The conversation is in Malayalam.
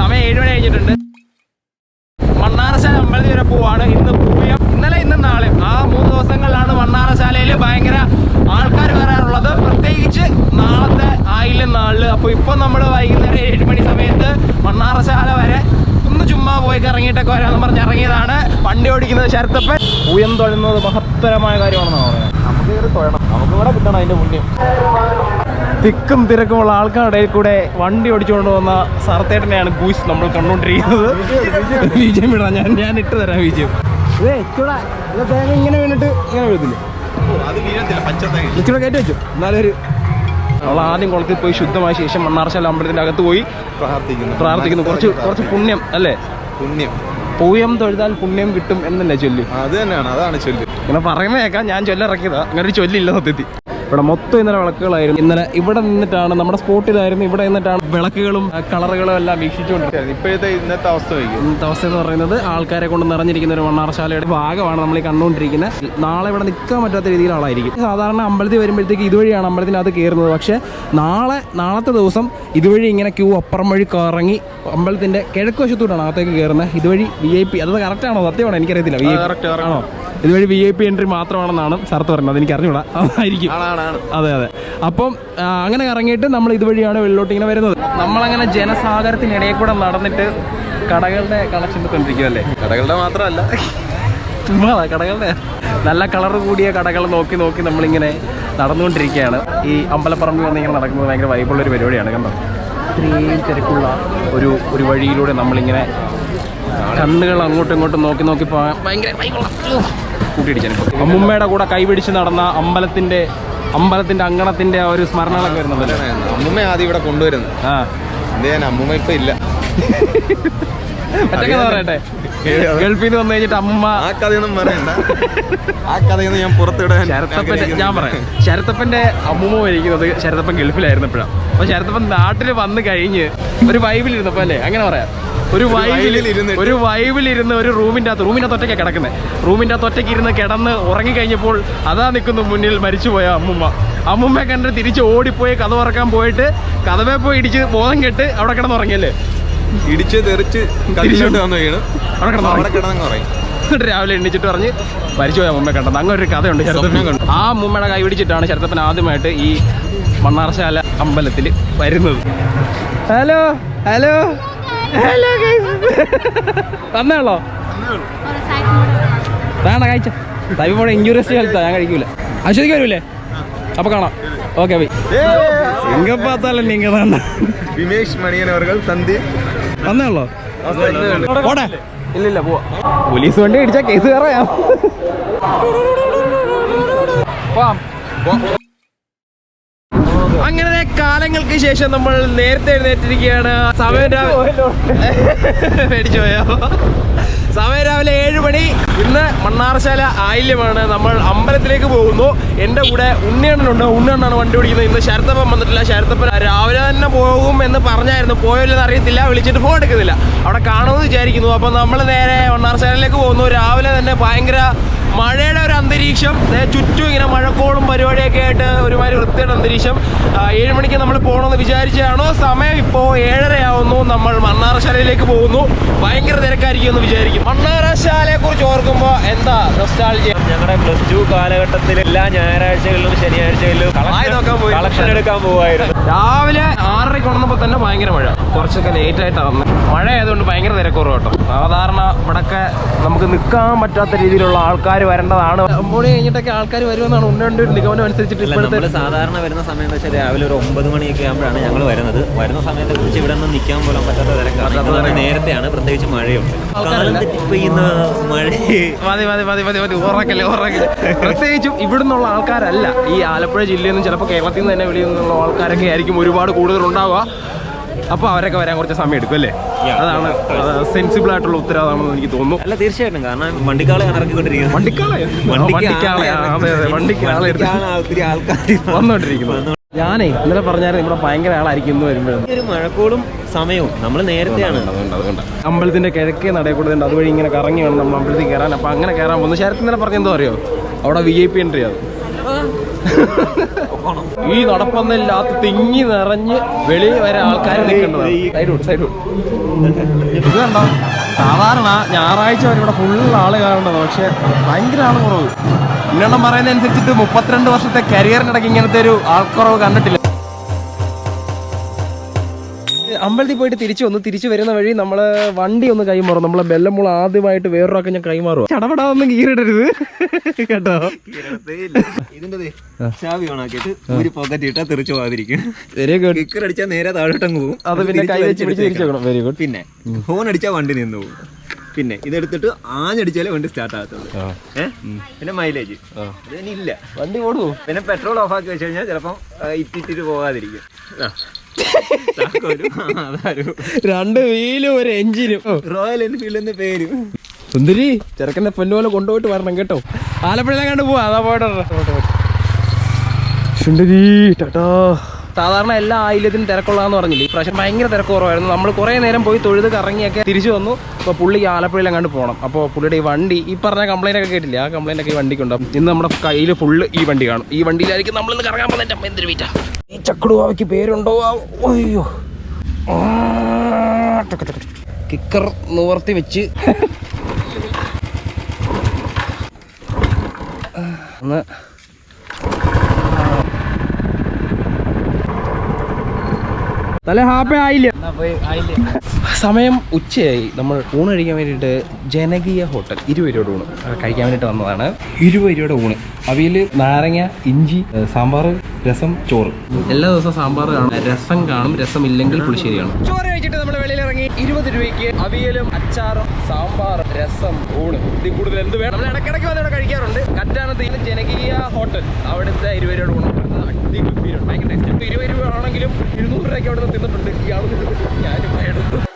സമയം ഏഴ് മണി കഴിഞ്ഞിട്ടുണ്ട്. മണ്ണാറശാല അമ്പലത്തിൽ വരെ പോവാണ്. ഇന്ന് പൂയം. ഇന്നലെ ഇന്നും നാളെ ആ മൂന്ന് ദിവസങ്ങളിലാണ് മണ്ണാറശാലയിൽ ഭയങ്കര ആൾക്കാർ വരാറുള്ളത്. പ്രത്യേകിച്ച് നാളത്തെ ആയില്യം നാളിൽ. അപ്പോൾ ഇപ്പം നമ്മൾ വൈകുന്നേരം ഏഴ് മണി സമയത്ത് മണ്ണാറശാല വരെ ഒന്ന് ചുമ്മാ പോയി ഇറങ്ങിയിട്ടൊക്കെ വരാമെന്ന് പറഞ്ഞ് ഇറങ്ങിയതാണ് വണ്ടി ഓടിക്കുന്നത് ശരത്തപ്പൻ. പൂയം തൊഴുന്നത് മഹത്തരമായ കാര്യമാണെന്നാണ് പറയുന്നത്. നമുക്ക് തൊഴണം. നമുക്ക് ഇവിടെ കിട്ടണം അതിന്റെ പുണ്യം തിക്കും തിരക്കുമുള്ള ആൾക്കാരുടെ ഇടയിൽ കൂടെ വണ്ടി ഓടിച്ചുകൊണ്ട് വന്ന സർത്തേട്ടനെയാണ് ഗൂസ് നമ്മൾ കണ്ടുകൊണ്ടിരിക്കുന്നത് വിജയം വിടാം ഞാൻ ഞാൻ ഇട്ട് തരാം വിജയം. തേങ്ങ ഇങ്ങനെ വീണിട്ട് ഇങ്ങനെ വീഴത്തില്ലേ? ഇച്ചിരി കയറ്റി വെച്ചു. എന്നാലൊരു നമ്മൾ ആദ്യം കുളത്തിൽ പോയി ശുദ്ധമായ ശേഷം മണ്ണാർശാല അമ്പലത്തിന്റെ അകത്ത് പോയി പ്രാർത്ഥിക്കുന്നു. പ്രാർത്ഥിക്കുന്നു. കുറച്ച് കുറച്ച് പുണ്യം അല്ലേ? പുണ്യം. പൂയം തൊഴുതാൽ പുണ്യം കിട്ടും എന്നല്ലേ ചൊല്ലി? അത് തന്നെയാണ് അതാണ് ചൊല്ലി. ഇങ്ങനെ പറയുന്നേക്കാം കേൾക്കാം. ഞാൻ ചൊല്ലിറക്കിയതാ. അങ്ങനെ ഒരു ചൊല്ലില്ല സത്യത്തിൽ. ഇവിടെ മൊത്തം ഇന്നലെ വിളക്കുകളായിരുന്നു. ഇന്നലെ ഇവിടെ നിന്നിട്ടാണ് നമ്മുടെ സ്പോട്ടിലായിരുന്നു ഇവിടെ നിന്നിട്ടാണ് വിളക്കുകളും കളറുകളും എല്ലാം വീക്ഷിച്ചുകൊണ്ടിരിക്കുന്നത്. ഇപ്പോഴത്തെ ഇന്നത്തെ അവസ്ഥ ഇന്നത്തെ അവസ്ഥ എന്ന് പറയുന്നത് ആൾക്കാരെ കൊണ്ട് നിറഞ്ഞിരിക്കുന്ന ഒരു മണ്ണാർശാലയുടെ ഭാഗമാണ് നമ്മൾ ഈ കണ്ടുകൊണ്ടിരിക്കുന്നത്. നാളെ ഇവിടെ നിൽക്കാൻ പറ്റാത്ത രീതിയിൽ ആളായിരിക്കും. സാധാരണ അമ്പലത്തിൽ വരുമ്പോഴത്തേക്ക് ഇതുവഴിയാണ് അമ്പലത്തിനകത്ത് കയറുന്നത്. പക്ഷേ നാളെ നാളത്തെ ദിവസം ഇതുവഴി ഇങ്ങനെ ക്യൂ അപ്പുറം വഴി കറങ്ങി അമ്പലത്തിന്റെ കിഴക്ക് വശത്തൂടാണ് അകത്തേക്ക് കയറുന്നത്. ഇതുവഴി വി ഐ പി അത് കറക്റ്റ് ആണോ? സത്യമാണോ? എനിക്കറിയത്തില്ല. V I. ആണോ? ഇതുവഴി വി ഐ പി എൻട്രി മാത്രമാണെന്നാണ് സർത്ത് പറഞ്ഞത്. അതെനിക്ക് അറിഞ്ഞൂടാ അറിഞ്ഞുകൂടാ ആളാണ് അതെ അതെ. അപ്പം അങ്ങനെ ഇറങ്ങിയിട്ട് നമ്മൾ ഇതുവഴിയാണ് വെള്ളോട്ട് ഇങ്ങനെ വരുന്നത്. നമ്മളങ്ങനെ ജനസാഗരത്തിനിടയിൽ കൂടെ നടന്നിട്ട് കടകളുടെ കളക്ഷൻ കണ്ടിരിക്കുമല്ലേ കടകളുടെ മാത്രമല്ല. ചുമ്മാ കടകളുടെ. നല്ല കളർ കൂടിയ കടകൾ നോക്കി നോക്കി നമ്മളിങ്ങനെ നടന്നുകൊണ്ടിരിക്കുകയാണ്. ഈ അമ്പലപ്പറമ്പിൽ വന്ന് ഇങ്ങനെ നടക്കുന്നത് ഭയങ്കര വൈബുള്ള ഒരു പരിപാടിയാണ് കണ്ടോ? ഇത്രയും തിരക്കുള്ള ഒരു ഒരു വഴിയിലൂടെ നമ്മളിങ്ങനെ കണ്ണുകൾ അങ്ങോട്ടും ഇങ്ങോട്ടും നോക്കി നോക്കി പോകാൻ ഭയങ്കര വൈബുള്ള കൂട്ടിയിടിച്ചാണ് അമ്മുമ്മയുടെ കൂടെ കൈപിടിച്ച് നടന്ന അമ്പലത്തിന്റെ അമ്പലത്തിന്റെ അങ്കണത്തിന്റെ ആ ഒരു സ്മരണകളൊക്കെ വരുന്നുണ്ടല്ലോ? അമ്മുമ്മ ആദ്യം ഇവിടെ കൊണ്ടുവരുന്നത് ആ. എന്ത് അമ്മുമ്മ ഇപ്പൊ ഇല്ല. മറ്റൊക്കെ പറയട്ടെ. ഗൾഫിൽ നിന്ന് വന്നു കഴിഞ്ഞിട്ട് അമ്മ ആ കഥയൊന്നും പറയണ്ട. ആ കഥയൊന്നും ഞാൻ പുറത്തിടാൻ ശരത്തപ്പന്റെ ഞാൻ പറയാം. ശരത്തപ്പന്റെ അമ്മൂമ്മ മരിക്കുന്നത് ശരത്തപ്പൻ ഗൾഫിലായിരുന്നപ്പോഴാണ്. അപ്പൊ ശരത്തപ്പൻ നാട്ടിൽ വന്നു കഴിഞ്ഞ് ഒരു വൈബിലിരുന്നപ്പോ അല്ലേ? അങ്ങനെ പറയാം. ഒരു വൈബിൽ ഇരുന്ന് ഒരു വൈബിൽ ഇരുന്ന് ഒരു റൂമിന്റെ അകത്ത് റൂമിന്റെ അകത്ത് ഒറ്റയ്ക്ക് കിടക്കുന്നത് റൂമിന്റെ അകത്ത് ഒറ്റയ്ക്ക് ഇരുന്ന് കിടന്ന് ഉറങ്ങിക്കഴിഞ്ഞപ്പോൾ അതാ നിൽക്കുന്നു മുന്നിൽ മരിച്ചുപോയ അമ്മുമ്മ. അമ്മുമ്മയെ കണ്ടിട്ട് തിരിച്ച് ഓടിപ്പോയി കഥ ഉറക്കാൻ പോയിട്ട് കഥവേ പോയി ഇടിച്ച് ബോധം കെട്ട് അവിടെ കിടന്ന് ഉറങ്ങിയല്ലേ ഇടിച്ച് തെറിച്ച് തിരിച്ചോണ്ട് വന്നു വീണ്. അവിടെ കിടന്ന് അവിടെ ഉറങ്ങി. എന്നിട്ട് രാവിലെ എണ്ണിച്ചിട്ട് പറഞ്ഞ് മരിച്ചുപോയ അമ്മ കണ്ടത് അങ്ങനെ ഒരു കഥയുണ്ട് ശരത്തപ്പൻ. ആ അമ്മുമ്മയുടെ കൈ പിടിച്ചിട്ടാണ് ശരത്തപ്പൻ ആദ്യമായിട്ട് ഈ മണ്ണാർശാല അമ്പലത്തിൽ വരുന്നത്. Hello hello. ഹലോ തന്നേളോ വേണ്ട കഴിച്ച. തൈപ്പോടെ ഇഞ്ചുറിയസ് ഹെൽത്താ ഞാൻ കഴിക്കൂല. അശ്വതിക്ക് വരൂലേ? അപ്പൊ കാണാം. ഓക്കെ ബൈ എങ്ക പാത്താലേ നീങ്ക തന്നെ. വിമേഷ് മണിയൻ അവർ സന്ധ്യ. തന്നേളോ ഓടെ ഇല്ലില്ല പോവാ. പോലീസ് വണ്ടി ഇടിച്ച കേസ് കയറാം പോവാം. കാലങ്ങൾക്ക് ശേഷം നമ്മൾ നേരത്തെ എഴുന്നേറ്റിരിക്കുകയാണ്. സമയം രാവിലെ മേടിച്ചു പോയോ? സമയം രാവിലെ ഏഴ് മണി. ഇന്ന് മണ്ണാർശാല ആയില്യമാണ്. നമ്മൾ അമ്പലത്തിലേക്ക് പോകുന്നു. എന്റെ കൂടെ ഉണ്ണിയണ്ണനുണ്ട്. ഉണ്ണിയണ്ണാണ് വണ്ടി ഓടിക്കുന്നത്. ഇന്ന് ശരത്തപ്പൻ വന്നിട്ടില്ല. ശരത്തപ്പൻ രാവിലെ തന്നെ പോകും എന്ന് പറഞ്ഞായിരുന്നു. പോയല്ലെന്ന് അറിയത്തില്ല. വിളിച്ചിട്ട് ഫോൺ എടുക്കുന്നില്ല. അവിടെ കാണുമെന്ന് വിചാരിക്കുന്നു. അപ്പോൾ നമ്മൾ നേരെ മണ്ണാർശാലയിലേക്ക് പോകുന്നു. രാവിലെ തന്നെ ഭയങ്കര മഴയുടെ ഒരു അന്തരീക്ഷം. ചുറ്റും ഇങ്ങനെ മഴക്കോളും പരിപാടിയൊക്കെ ആയിട്ട് ഒരുമാതിരി വൃത്തിയുടെ അന്തരീക്ഷം. ഏഴ് മണിക്ക് നമ്മൾ പോകണമെന്ന് വിചാരിച്ചതാണോ സമയം ഇപ്പോൾ ഏഴരയാവുന്നു. നമ്മൾ മണ്ണാറശാലയിലേക്ക് പോകുന്നു. ഭയങ്കര തിരക്കായിരിക്കും എന്ന് വിചാരിക്കും. മണ്ണാറശാലയെ കുറിച്ച് ഓർക്കുമ്പോൾ എന്താ നൊസ്റ്റാൾജിയ ഞങ്ങളുടെ പ്ലസ് ടു കാലഘട്ടത്തിൽ എല്ലാ ഞായറാഴ്ചകളിലും ശനിയാഴ്ചകളിലും ആയി നോക്കാൻ പോയി. കളക്ഷൻ എടുക്കാൻ പോവായിരുന്നു. രാവിലെ ആറരയ്ക്ക് ഉണർന്നപ്പോൾ തന്നെ ഭയങ്കര മഴ. കുറച്ചൊക്കെ ലേറ്റ് ആയിട്ട് വന്നത് മഴ ആയതുകൊണ്ട് ഭയങ്കര തിരക്കുറവ് കേട്ടോ. സാധാരണ ഇവിടൊക്കെ നമുക്ക് നിൽക്കാൻ പറ്റാത്ത രീതിയിലുള്ള ആൾക്കാർ വരേണ്ടതാണ്. ഒമ്പത് കഴിഞ്ഞിട്ടൊക്കെ ആൾക്കാർ വരുമെന്നാണ് ഉണ്ടെ ഒരു നിഗമനം അനുസരിച്ചിട്ട് ഇപ്പോഴത്തെ നമ്മൾ സാധാരണ വരുന്ന സമയം വെച്ചാൽ രാവിലെ ഒരു ഒമ്പത് മണിയൊക്കെ ആകുമ്പോഴാണ് ഞങ്ങൾ വരുന്നത്. വരുന്ന സമയത്തെ കുറിച്ച് ഇവിടെ നിന്ന് നിൽക്കാൻ പോലും പറ്റാത്ത തിരക്കാണ്. നേരത്തെയാണ് പ്രത്യേകിച്ച് മഴയുണ്ട്. പ്രത്യേകിച്ചും ഇവിടെ നിന്നുള്ള മതി മതി മതി മതി മതി. ഉറക്കല്ലേ ഉറക്കല്ലേ. പ്രത്യേകിച്ചും ഇവിടുന്നുള്ള ആൾക്കാരല്ല. ഈ ആലപ്പുഴ ജില്ലയിൽ നിന്നും ചിലപ്പോൾ കേരളത്തിൽ നിന്ന് തന്നെ വെളിയിൽ നിന്നുള്ള ആൾക്കാരൊക്കെ ആയിരിക്കും ഒരുപാട് കൂടുതൽ ഉണ്ടാവുക അപ്പോൾ അവരൊക്കെ വരാൻ കുറച്ച് സമയം എടുക്കും അല്ലേ? അതാണ് സെൻസിബിൾ ആയിട്ടുള്ള ഉത്തരവാദമാണെന്ന് എനിക്ക് തോന്നുന്നു. അല്ല തീർച്ചയായിട്ടും. കാരണം വണ്ടിക്കാളെ ഇറക്കിക്കൊണ്ടിരിക്കുന്നത്. വണ്ടിക്കാളെ? വണ്ടിക്കാളെ. ആ, അതെ അതെ വണ്ടിക്കാളെ എടുത്ത് വണ്ടിക്കാണ് ഒത്തിരി ആൾക്കാർ വന്നോണ്ടിരിക്കുന്നത് ഞാനേ ഇന്നലെ പറഞ്ഞായിരുന്നു ഇവിടെ ഭയങ്കര ആളായിരിക്കും ഇന്ന് വരുമ്പോഴും. ഒരു മഴക്കോളും സമയവും നമ്മൾ നേരത്തെയാണ്. അമ്പലത്തിന്റെ കിഴക്കേ നടയിൽ കൂടെ അതുവഴി ഇങ്ങനെ കറങ്ങി വേണം നമ്മൾ അമ്പലത്തിൽ കയറാൻ. അപ്പൊ അങ്ങനെ കയറാൻ പോകുന്നു. ശരത്തിന്നലെ പറഞ്ഞെന്തോ അറിയോ? അവിടെ വി ഐ പി എൻട്രി ആണ്. ഈ നടപ്പന്നില്ലാത്ത തിങ്ങി നിറഞ്ഞ് വെളി വരെ ആൾക്കാർ നിൽക്കുന്നത്. ഇത് കണ്ടോ? സാധാരണ ഞായറാഴ്ച വരെ ഇവിടെ ഫുൾ ആൾ കാണുന്നത് പക്ഷെ ഭയങ്കര ആൾ കുറവ്. ഇന്നെണ്ണം പറയുന്നതനുസരിച്ചിട്ട് മുപ്പത്തിരണ്ട് വർഷത്തെ കരിയറിനിടയ്ക്ക് ഇങ്ങനത്തെ ഒരു ആൾക്കുറവ് കണ്ടിട്ടില്ല. അമ്പലത്തിൽ പോയിട്ട് തിരിച്ചു വന്നു. തിരിച്ചു വരുന്ന വഴി നമ്മൾ വണ്ടി ഒന്ന് കൈമാറും. നമ്മളെ ബെല്ലമുള ആദ്യമായിട്ട് വേറൊരാൾക്ക് ഞാൻ കൈമാറും ചടപടാവൊന്നും കീറിടരുത്. കേട്ടോ? ഇതിന്റെ ചാവി ഓണാക്കിയിട്ട് ഒരു പോക്കറ്റ് ഇട്ടാ തെറിച്ചു പോകാതിരിക്കും. വെരി ഗുഡ് കിക്കർ അടിച്ചാൽ നേരെ താഴോട്ടങ്ങ് പോകും അത് പിന്നെ കൈ വെച്ച് പിടിച്ച് തിരിച്ചു വെരി ഗുഡ് പിന്നെ അടിച്ചാൽ വണ്ടി നിന്ന് പോകും. പിന്നെ ഇതെടുത്തിട്ട് ആഞ്ഞടിച്ചാലേ വണ്ടി സ്റ്റാർട്ട് ആകത്തുള്ളൂ. പിന്നെ മൈലേജ് ഇല്ല വണ്ടി ഓടുവോ? പിന്നെ പെട്രോൾ ഓഫ് ആക്കി വെച്ച് കഴിഞ്ഞാൽ ചിലപ്പം ഇറ്റിട്ട് പോകാതിരിക്കും. രണ്ട് വീലും ഒരു എഞ്ചിനും. റോയൽ എൻഫീൽഡ് എന്ന പേര്. സുന്ദരി ചെറുക്കന്റെ പൊന്നുപോലെ കൊണ്ടുപോയിട്ട് വരണം കേട്ടോ. ആലപ്പുഴയിലെ കണ്ടു പോവാ. അതാ പോയിട്ട് സുന്ദരി ടാറ്റാ. സാധാരണ എല്ലാ ആയില്യത്തിനും തിരക്കുള്ളതെന്ന് പറഞ്ഞില്ല? ഈ പ്രാവശ്യം ഭയങ്കര തിരക്ക് കുറവായിരുന്നു. നമ്മൾ കുറേ നേരം പോയി തൊഴുത് കറങ്ങിയൊക്കെ തിരിച്ചു വന്നു. അപ്പോൾ പുള്ളിക്ക് ആലപ്പുഴയിൽ അങ്ങോട്ട് പോകണം അപ്പോൾ പുള്ളിയുടെ ഈ വണ്ടി ഈ പറഞ്ഞ കംപ്ലൈന്റ് ഒക്കെ കേട്ടില്ല? ആ കംപ്ലൈന്റ് ഒക്കെ ഈ വണ്ടിക്ക് ഉണ്ടാവും ഇന്ന് നമ്മുടെ കയ്യിൽ ഫുള്ള് ഈ വണ്ടി കാണും. ഈ വണ്ടിയിലായിരിക്കും നമ്മൾ ഇന്ന് കറങ്ങാൻ പോകുന്നതിന്റെ അമ്മ എന്തൊരു വീറ്റാ. ഈ ചക്കടുവാവയ്ക്ക് പേരുണ്ടോ? അയ്യോ. കിക്കർ നിവർത്തി വെച്ച്. ഒന്ന് തല ഹാപ്പി ആയില്ല? സമയം ഉച്ചയായി. നമ്മൾ ഊണ് കഴിക്കാൻ വേണ്ടിയിട്ട് ജനകീയ ഹോട്ടൽ ഇരുപത് രൂപയുടെ ഊണ് കഴിക്കാൻ വേണ്ടിയിട്ട് വന്നതാണ്. ഇരുപത് രൂപയുടെ ഊണ്. അവിയൽ നാരങ്ങ ഇഞ്ചി സാമ്പാർ രസം ചോറ്. എല്ലാ ദിവസവും സാമ്പാർ കാണും. രസം കാണും രസം ഇല്ലെങ്കിൽ പുളിശ്ശേരി കാണും. ചോറ് കഴിച്ചിട്ട് നമ്മൾ വെളിയിൽ ഇറങ്ങി ഇരുപത് രൂപയ്ക്ക് അവിയലും അച്ചാറും സാമ്പാർ രസം ഊണ്. ഇതിൽ കൂടുതൽ എന്ത് വേണം? നമ്മൾ ഇടക്കിടയ്ക്ക് വന്ന് ഇവിടെ കഴിക്കാറുണ്ട്. കറ്റാനത്ത് ജനകീയ ഹോട്ടൽ. അവിടുത്തെ ഇരുപത് രൂപയുടെ ഊണ്. അടിപൊളി ഭയങ്കര ടേസ്റ്റ് ഇരുപത് രൂപ ആണെങ്കിലും ഇരുന്നൂറ് രൂപയ്ക്ക് അവിടെ നിന്ന് തിന്നിട്ടുണ്ട് ഇയാൾ ഞാനും എടുത്തു